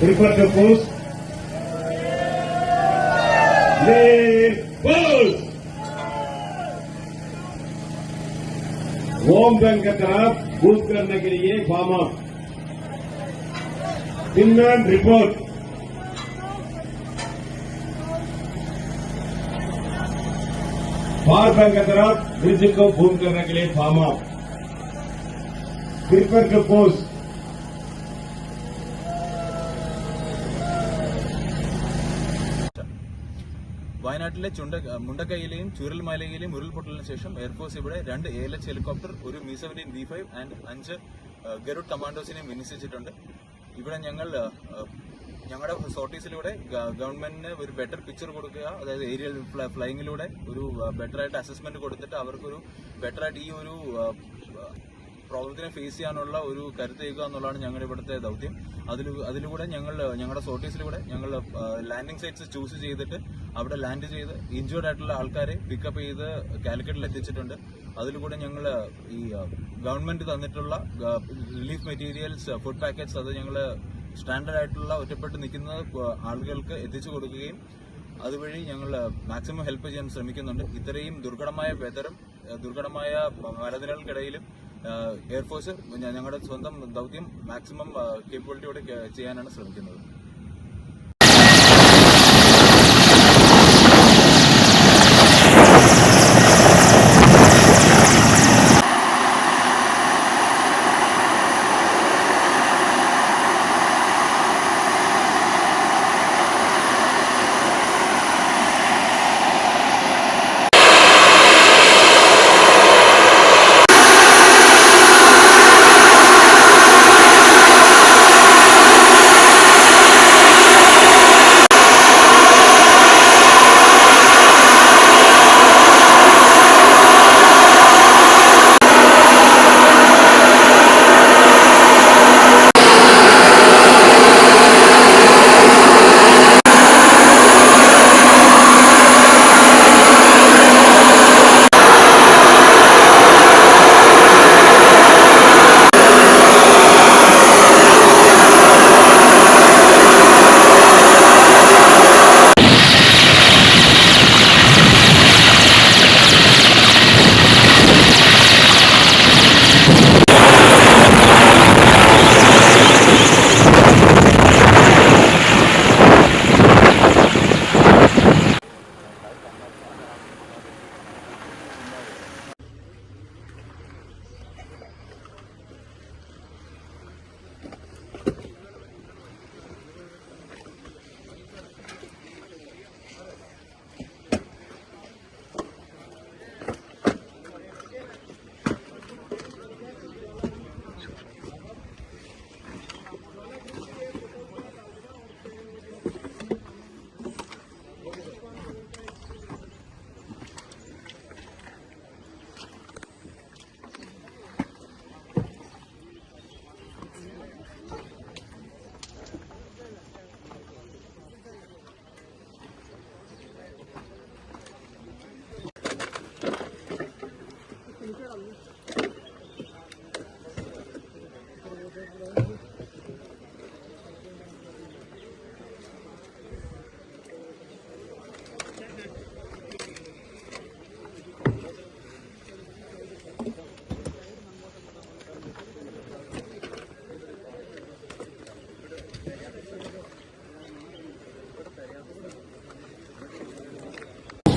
Tripa de Opus. ¡Le! Post bank की तरफ़ booth करने के लिए form Finland report power bank की तरफ़ ब्रिज को बूथ करने के लिए फॉर्म क्रिकेट के पोस्ट വയനാട്ടിലെ ചുണ്ട മുണ്ടക്കൈയിലെയും ചുരൽമലയിലെയും ഉരുൾപൊട്ടലിന് ശേഷം എയർഫോഴ്സ് ഇവിടെ രണ്ട് എ എൽ എച്ച് ഹെലികോപ്റ്റർ ഒരു മി ബി ഫൈവ് ആൻഡ് അഞ്ച് ഗരുഡ് കമാൻഡോസിനെയും വിന്യസിച്ചിട്ടുണ്ട്. ഇവിടെ ഞങ്ങൾ ഞങ്ങളുടെ സോർട്ടീസിലൂടെ ഗവൺമെന്റിന് ഒരു ബെറ്റർ പിക്ചർ കൊടുക്കുക. അതായത് ഏരിയൽ ഫ്ലൈയിങ്ങിലൂടെ ഒരു ബെറ്റർ ആയിട്ട് അസസ്മെന്റ് കൊടുത്തിട്ട് അവർക്കൊരു ബെറ്റർ ആയിട്ട് ഈ ഒരു പ്രോബ്ലത്തിനെ ഫേസ് ചെയ്യാനുള്ള ഒരു കരുത്തേക്കുക എന്നുള്ളതാണ് ഞങ്ങളുടെ ഇവിടുത്തെ ദൗത്യം. അതിൽ അതിലൂടെ ഞങ്ങൾ ഞങ്ങളുടെ സോർട്ടീസിലൂടെ ഞങ്ങൾ ലാൻഡിംഗ് സൈറ്റ്സ് ചൂസ് ചെയ്തിട്ട് അവിടെ ലാൻഡ് ചെയ്ത് ഇഞ്ചേർഡ് ആയിട്ടുള്ള ആൾക്കാരെ പിക്കപ്പ് ചെയ്ത് കാലിക്കറ്റിൽ എത്തിച്ചിട്ടുണ്ട്. അതിലൂടെ ഞങ്ങൾ ഈ ഗവൺമെന്റ് തന്നിട്ടുള്ള റിലീഫ് മെറ്റീരിയൽസ് ഫുഡ് പാക്കറ്റ്സ് അത് ഞങ്ങൾ സ്റ്റാൻഡേർഡ് ആയിട്ടുള്ള ഒറ്റപ്പെട്ട് നിൽക്കുന്ന ആളുകൾക്ക് എത്തിച്ചു കൊടുക്കുകയും അതുവഴി ഞങ്ങൾ മാക്സിമം ഹെൽപ്പ് ചെയ്യാൻ ശ്രമിക്കുന്നുണ്ട്. ഇത്രയും ദുർഘടമായ വെതറും ദുർഘടമായ മലനിരകൾക്കിടയിലും എയർഫോഴ്സ് ഞങ്ങളുടെ സ്വന്തം ദൗത്യം മാക്സിമം കേപ്പബിലിറ്റിയോടെ ചെയ്യാനാണ് ശ്രമിക്കുന്നത്.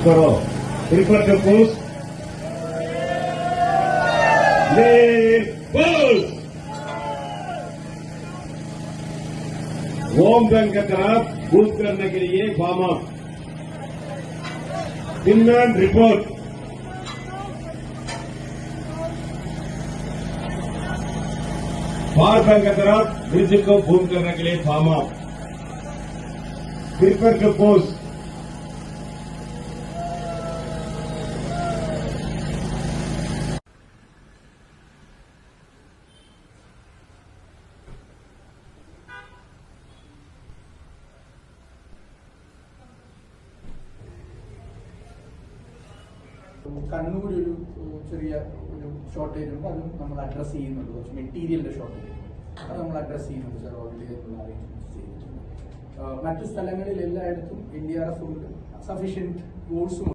Corol. Por enquanto eu posto. ओम बैंक की तरफ़ बूथ करने के लिए form Finland report power bank की तरफ़ ब्रिज को बूथ करने के लिए फॉर्म अप प्रिफर टू കണ്ണൂരൊരു ചെറിയ ഒരു ഷോർട്ടേജ് ഉണ്ട്. അതും നമ്മൾ അഡ്രസ്സ് ചെയ്യുന്നുണ്ട്. കുറച്ച് മെറ്റീരിയലിന്റെ ഷോർട്ടേജ് അത് നമ്മൾ അഡ്രസ്സ് ചെയ്യുന്നുണ്ട് സാർ ഓൾറെഡി അതിനുള്ള അറേഞ്ച്മെന്റ്സ് ചെയ്തിട്ടുണ്ട്. മറ്റു സ്ഥലങ്ങളിൽ എല്ലായിടത്തും എൻ ഡി ആർ എഫ് ഉണ്ട്. സഫീഷ്യന്റ് ഗോൾസും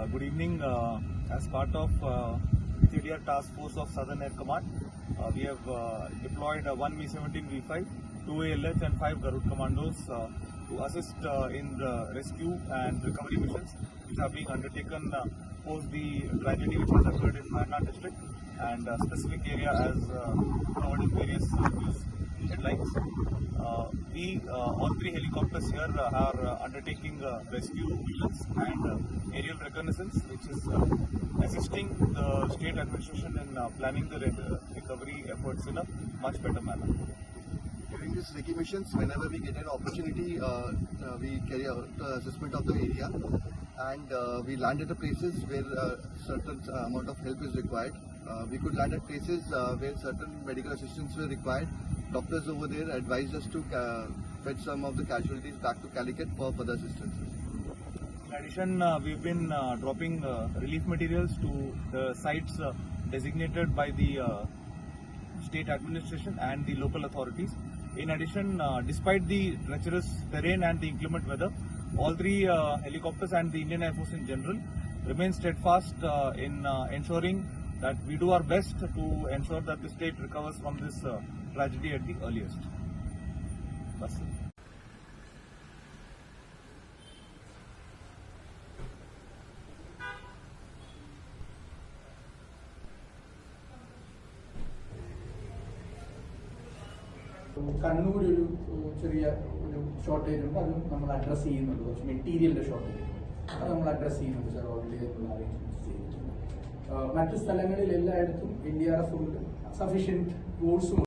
uh, Good evening. Uh, as of of uh, Ethiopia Task Force of Southern വി Command, uh, we have uh, deployed uh, one Mi-17 V5, two ALH and to assist uh, in the rescue and recovery missions which are being undertaken uh, post the tragedy which has occurred in Mayana district and uh, specific area as uh, covered in various news headlines. Uh, we, uh, all three helicopters here are undertaking rescue missions and aerial reconnaissance, which is assisting the state administration in planning the re- recovery efforts in a much better manner. These missions, whenever we get an opportunity, uh, uh, we carry out assessment of the area and uh, we land at the places where uh, certain amount of help is required. We could land at places where certain medical assistance were required. Doctors over there advised us to fetch some of the casualties back to Calicut for further assistance. In addition, uh, we've been uh, dropping uh, relief materials to the sites designated by the state administration and the local authorities. In addition, uh, despite the treacherous terrain and the inclement weather, all three uh, helicopters and the Indian Air Force in general remain steadfast uh, in ensuring that we do our best to ensure that the state recovers from this tragedy at the earliest. That's it. ഏഹ്, ചെറിയ ഒരു shortage ഉണ്ട്. അത് നമ്മൾ address ചെയ്യുന്നുണ്ട്. കുറച്ച് മെറ്റീരിയലിന്റെ shortage അത് നമ്മൾ അഡ്രസ് ചെയ്യുന്നുണ്ട് സാർ ഓൾറെഡി അറേഞ്ച്മെന്റ്സ് ചെയ്തിട്ടുണ്ട്. മറ്റ് സ്ഥലങ്ങളിൽ എല്ലായിടത്തും എൻ ഡി ആർ എഫ് ഉണ്ട്. സഫീഷ്യന്റ് ഗോൾസും